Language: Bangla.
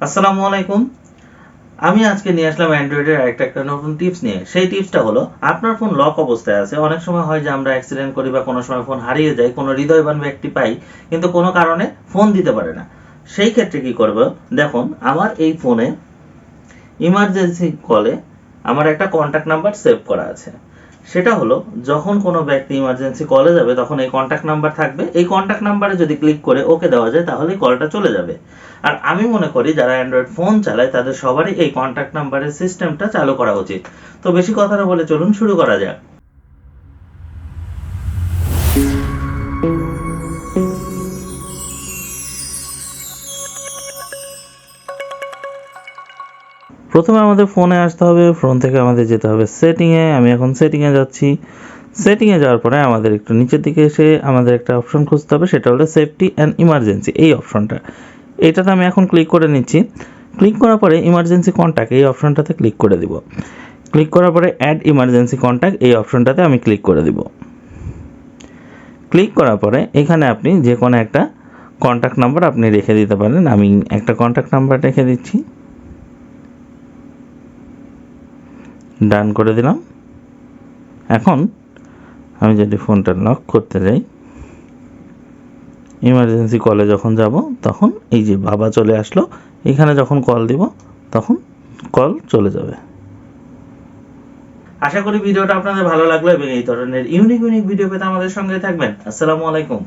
আসসালামু আলাইকুম। আমি আজকে নিয়ে আসলাম অ্যান্ড্রয়েডের আরেকটা একটা নতুন টিপস নিয়ে। সেই টিপসটা হলো, আপনার ফোন লক অবস্থায় আছে। অনেক সময় হয় যে আমরা অ্যাক্সিডেন্ট করি বা কোনো সময় ফোন হারিয়ে যায়, কোনো হৃদয়বান ব্যক্তি পাই, কিন্তু কোনো কারণে ফোন দিতে পারে না। সেই ক্ষেত্রে কি করব? দেখুন, আমার এই ফোনে ইমার্জেন্সি কলে আমার একটা কন্ট্যাক্ট নাম্বার সেভ করা আছে। সেটা হলো, যখন কোনো ব্যক্তি ইমার্জেন্সি কলে যাবে, তখন এই কন্ট্যাক্ট নাম্বার থাকবে। এই কন্ট্যাক্ট নাম্বারে যদি ক্লিক করে ওকে দেওয়া যায়, তাহলে কলটা চলে যাবে। আর আমি মনে করি, যারা অ্যান্ড্রয়েড ফোন চালায়, তাদের সবারই এই কন্ট্যাক্ট নাম্বারের সিস্টেমটা চালু করা উচিত। তো বেশি কথা না বলে চলুন শুরু করা যাক। প্রথমে আমাদের ফোনে আসতে হবে ফোন থেকে আমাদের যেতে হবে সেটিংয়ে আমি এখন সেটিংয়ে যাচ্ছি। সেটিংয়ে যাওয়ার পরে আমাদের একটু নিচের দিকে এসে আমাদের একটা অপশন খুঁজতে হবে, সেটা হলো সেফটি অ্যান্ড ইমার্জেন্সি এই অপশনটা এইটাতে আমি এখন ক্লিক করে নিচ্ছি। ক্লিক করার পরে ইমার্জেন্সি কন্ট্যাক্ট এই অপশনটাতে ক্লিক করে দিব। ক্লিক করার পরে অ্যাড ইমার্জেন্সি কন্ট্যাক্ট এই অপশনটাতে আমি ক্লিক করে দিব। ক্লিক করার পরে এখানে আপনি যে কোনো একটা কন্ট্যাক্ট নাম্বার আপনি রেখে দিতে পারেন, আমি একটা কন্ট্যাক্ট নাম্বার রেখে দিচ্ছি। ডান করে দিলাম। এখন আমি যদি ফোনটা লক করতে যাই ইমার্জেন্সি কলে যখন যাব, তখন এই যে বাবা চলে আসলো, এখানে যখন কল দিব, তখন কল চলে যাবে। আশা করি ভিডিওটা আপনাদের ভালো লাগল এবং এই ধরনের ইউনিক ইউনিক ভিডিও পেতে আমাদের সঙ্গে থাকবেন। আসসালামু আলাইকুম।